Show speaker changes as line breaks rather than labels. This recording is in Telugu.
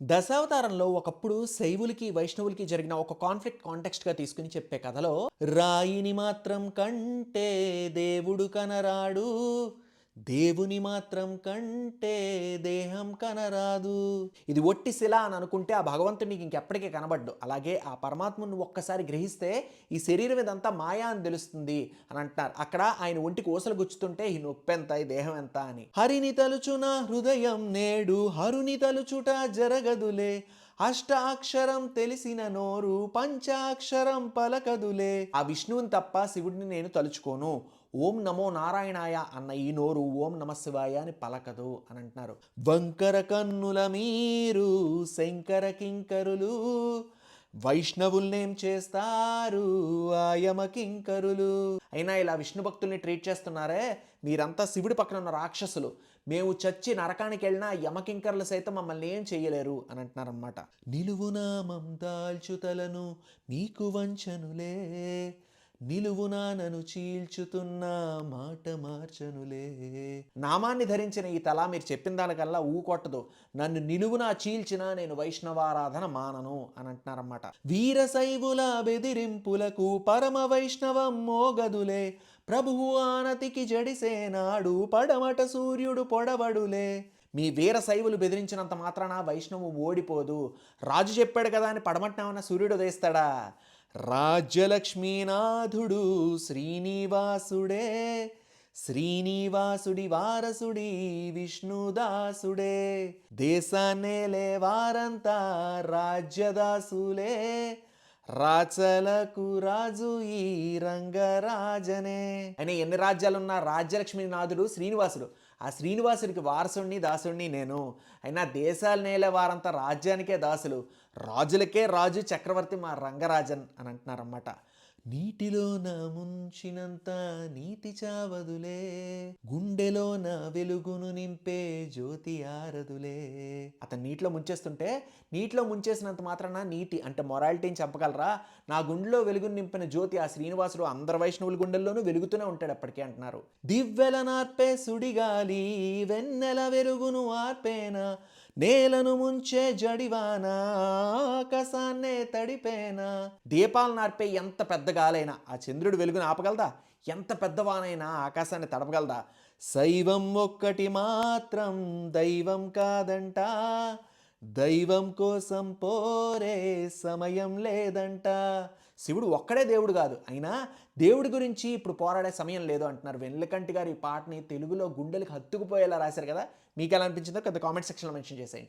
దశావతారంలో ఒకప్పుడు శైవులకి వైష్ణవులకి జరిగిన ఒక కాన్ఫ్లిక్ట్ కాంటెక్స్ట్గా తీసుకుని చెప్పే కథలో రాయిని మాత్రం కంటే దేవుడు కనరాడు దేవుని మాత్రం కంటే దేహం కనరాదు. ఇది ఒట్టి శిల అని అనుకుంటే ఆ భగవంతుడు నీకు ఇంకెప్పటికీ కనబడ్డు. అలాగే ఆ పరమాత్మను ఒక్కసారి గ్రహిస్తే ఈ శరీరం ఇదంతా మాయా అని తెలుస్తుంది అని అంటున్నారు. అక్కడ ఆయన ఒంటికి ఊసలు గుచ్చుతుంటే ఈ నొప్పి ఎంత ఈ దేహం ఎంత అని. హరిని తలుచున హృదయం నేడు హరుని తలుచుట జరగదులే. అష్టాక్షరం తెలిసిన నోరు పంచాక్షరం పలకదులే. ఆ విష్ణువుని తప్ప శివుడిని నేను తలుచుకోను. ఓం నమో నారాయణాయ అన్న ఈ నోరు ఓం నమశివాయ అని పలకదు అని అంటున్నారు. వంకర కన్నుల మీరు శంకర కింకరులు వైష్ణవుల్నేం చేస్తారు? ఆయమ కింకరులు. అయినా ఇలా విష్ణు భక్తుల్ని ట్రీట్ చేస్తున్నారే? మీరంతా శివుడి పక్కన ఉన్న రాక్షసులు. మేము చచ్చి నరకానికి వెళ్ళినా యమకింకర్లు సైతం మమ్మల్ని ఏం చేయలేరు అని అంటున్నారన్నమాట. నిలువునామం దాల్చుతలను మీకు వంచనులే. నిలువునా నన్ను చీల్చుతున్న మాట మార్చనులే. నామాన్ని ధరించిన ఈ తల మీరు చెప్పిన దానికల్లా ఊకొట్టదు నన్ను నిలువునా చీల్చినా నేను వైష్ణవారాధన మానను అని అంటున్నారన్నమాట. వీరశైవుల బెదిరింపులకు పరమ వైష్ణవం మోగదులే. ప్రభువు ఆనతికి జడిసేనాడు పడమట సూర్యుడు పొడవడులే. మీ వీర శైవులు బెదిరించినంత మాత్రాన వైష్ణవు ఓడిపోదు. రాజు చెప్పాడు కదా అని పడమట్న సూర్యుడు ఉదయిస్తాడా? రాజ్యలక్ష్మీనాథుడు శ్రీనివాసుడే శ్రీనివాసుడి వారసుడి విష్ణుదాసుడే. దేశాన్నేలే వారంతా రాజ్యదాసులే. రాచలకు రాజు ఈ రంగరాజనే. అని ఎన్ని రాజ్యాలున్నా రాజ్యలక్ష్మి నాథుడు శ్రీనివాసుడు. ఆ శ్రీనివాసుడికి వారసుణ్ణి దాసుణ్ణి నేను. అయినా దేశాలు నేలే వారంతా రాజ్యానికే దాసులు. రాజులకే రాజు చక్రవర్తి మా రంగరాజన్ అని అంటున్నారన్నమాట. నీటిలో నా ముంచినంత నీతి చావదులే. గుండెలో నా వెలుగును నింపే జ్యోతి ఆరదులే. అతను నీటిలో ముంచేస్తుంటే నీటిలో ముంచేసినంత మాత్రాన నీటి అంటే మొరాలిటీని చంపగలరా? నా గుండెలో వెలుగును నింపిన జ్యోతి ఆ శ్రీనివాసుడు అందరు వైష్ణవుల గుండెల్లోనూ వెలుగుతూనే ఉంటాడు అప్పటికే అంటున్నారు. దివ్వెల నార్పే సుడిగాలి వెన్నెల వెలుగును ఆర్పేనా? నేలను ముంచే జడివానా? ఆకాశాన్నే తడిపేనా? దీపాలు నార్పే ఎంత పెద్ద గాలైనా. ఆ చంద్రుడు వెలుగును ఆపగలదా? ఎంత పెద్దవానైనా ఆకాశాన్ని తడపగలదా? శైవం ఒక్కటి మాత్రం దైవం కాదంట. దైవం కోసం పోరే సమయం లేదంట. శివుడు ఒక్కడే దేవుడు కాదు. అయినా దేవుడి గురించి ఇప్పుడు పోరాడే సమయం లేదు అంటున్నారు. వెన్నెలకంటి గారు ఈ పాటని తెలుగులో గుండెలకు హత్తుకుపోయేలా రాశారు కదా. మీకు ఎలా అనిపించిందో కొంత కామెంట్ సెక్షన్లో మెన్షన్ చేసేయండి.